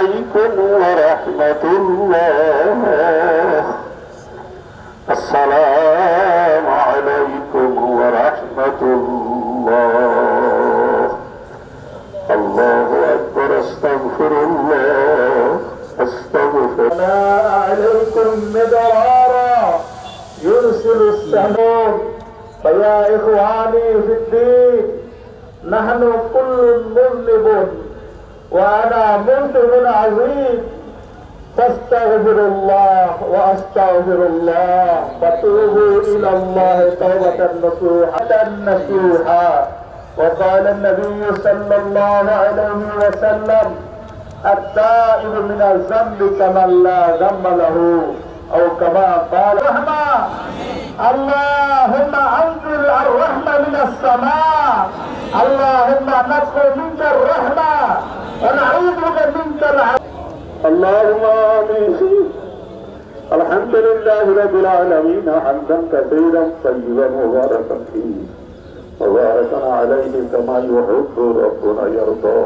عليكم ورحمة الله. السلام عليكم ورحمة الله. الله أكبر استغفر الله. استغفر. عليكم مدرارا. يرسل السموم فيا إخواني في الدين نحن كل مذنب. وأنا مذنب عظيم فاستغفر الله واستغفر الله فتوبوا الى الله توبه نصوحا نصوحا وقال النبي صلى الله عليه وسلم التائب من الذنب كمن لا ذنب له او كما قال رحمة اللهم انزل الرحمة من السماء. اللهم نطلب منك الرحمة ونعوذ بك منك العذاب. اللهم آمين. الحمد لله رب العالمين حمدا كثيرا طيبا مباركا فيه. وباركا عليه كما يحب ربنا يرضى.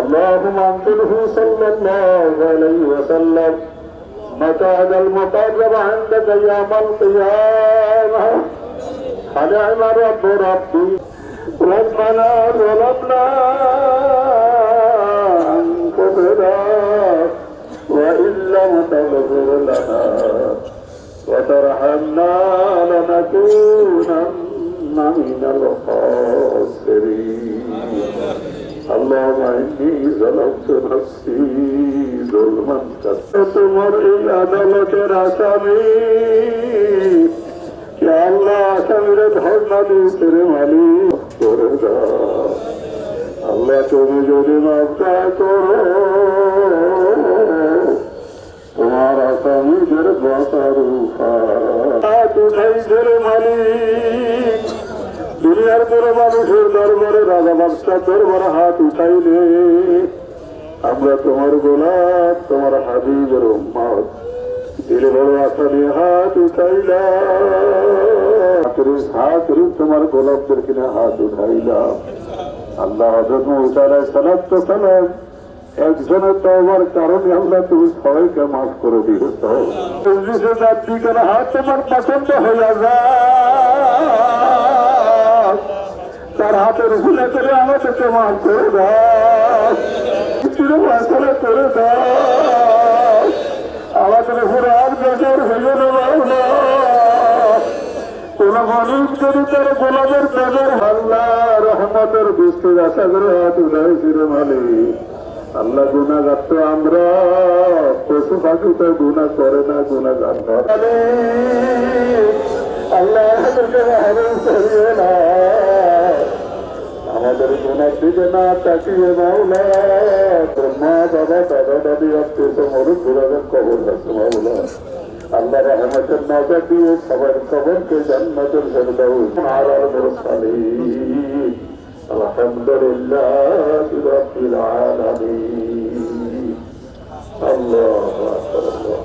اللهم انزله صلى الله عليه وسلم. مقعد المقرب عندك يوم القيامة فنعم رب ربي ربنا ظلمنا أنفسنا وإن لم تغفر لنا وترحمنا لنكونن من الخاسرين اللهم إني ظلمت نفسي ظلما كثيرا তোমার এই আদালতের আসামি আল্লাহ আসামিরে ধর্ণা দিতে মালিক করে দাও। আল্লাহ তুমি যদি মাফা করো, তোমার আসামিদের বাঁচার উঠাইদের মালিক দুনিয়ার বড় মানুষের দরবারে রাজা বাদশাহ দরবারে হাত উঠাইলে, আমরা তোমার গোলাপ, তোমার হাবিবের উম্মত। হাত তোমার গোলাপদের কিনে হাত উঠাইলাম আল্লাহ তো একজনের কারণে আল্লাহ তুমি সবাইকে মাফ করে হাত তোমার পছন্দ হইয়া যায় তার হাতের ভুলে করে মাফ করে করে উপরে আর বেজার গোলাপের বেজার আল্লাহ করে গুণাগার তো আমরা পশু পাখি তো গুণা করে। না গুণাগার না। আমাদের গুণার দিকে না, তাকিয়ে বাবা, দাদা, দাদি, আত্মীয় মরুদ ঘুরাবেন কবর حسن ما بدي صبر صبر كجنة الفردوس على المرسلين الحمد لله رب العالمين الله أكبر الله